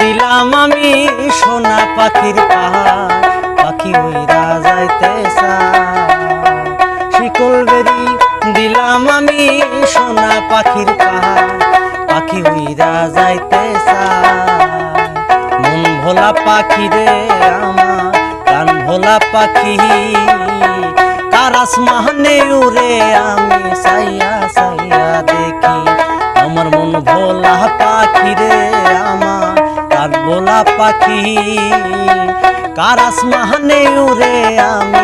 দিলাম আমি সোনা পাখির পাখি উইরা যাইতে শিকল বেরি দিলাম আমি সোনা পাখির পাখি উইরা যাইতে মন ভোলা পাখি রে আমার কান ভোলা পাখি। কারাস মাহনে উড়ে আমি সাইয়া সাইয়া দেখি, আমার মন ভোলা পাখি রে পাখি কারাস মাহানে উরে আমি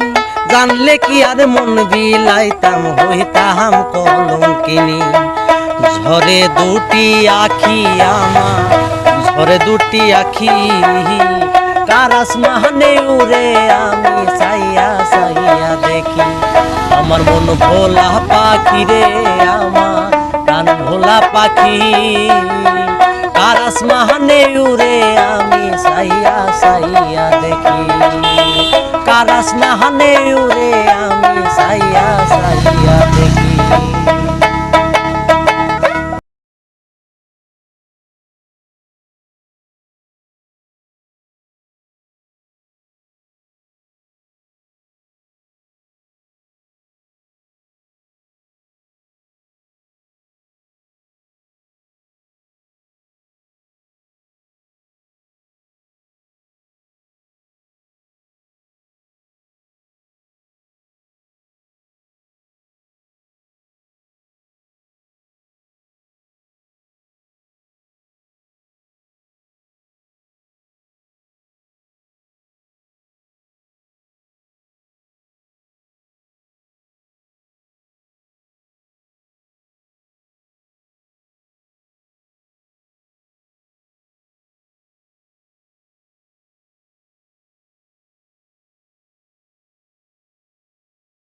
জানলে কি আর মন বিলাইতাম, হইতাম কলঙ্কিনী। ঝরে দুটি আখি আমার, ঝরে দুটি আখি। কারাস মাহনে উড়ে আমি সাইয়া সাইয়া দেখি, আমার মন ভোলা পাখি রে আমার কান ভোলা পাখি। কারাস মাহনে উড়ে আমি সাইয়া সাইয়া দেখি। কারাস হানে উড়ে আমি সাইয়া সাইয়া দেখি।